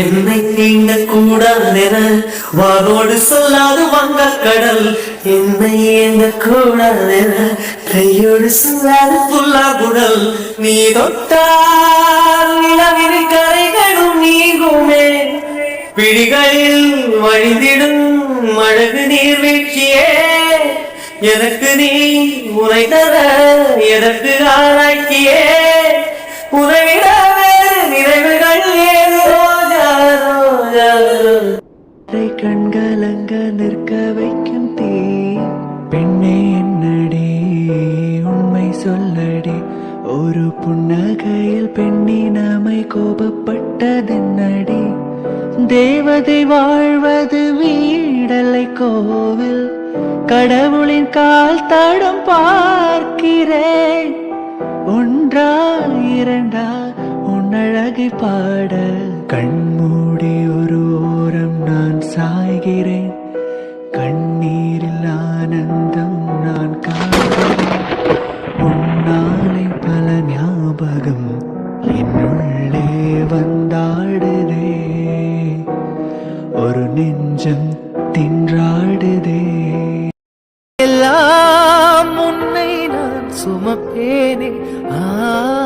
என்னை தீண்ட கூடாதென வானோடு சொல்லாது வங்க கடல் என்னை ஏந்த கூடாதென கையோடு சொல்லாது புல்லா குடல். நீ தொட்டால் நிலவின் கரைகளும் நீங்குமே. பிடிகளில் வழிந்திடும் மழகு நீர் வீழ்ச்சியே. எதற்கு நீ உரை தர எனக்கு ஆராய்ச்சியே ரோஜா. கண்கலங்க நிற்க வைக்கும் தீ. பெண்ணே என்னடி? உண்மை சொல்லடி. ஒரு புன்னகையில் பெண்ணினமை கோபப்பட்டதென்னடி? தேவதை வாழ்வது வீடலை கோவில். கடவுளின் கால் தடம் பார்க்கிறேன். ஒன்றா இரண்டா உன்னழகை பாட. கண்மூடி ஒரு ஓரம் கண்ணீரில் ஆனந்தம் நான் உன்னாலே பல ஞாபகம் என்னுள்ளே வந்தாடுதே. ஒரு நெஞ்சம் தின்றாடுதே. எல்லாம் உன்னை நான் சுமப்பேனே. ஆ.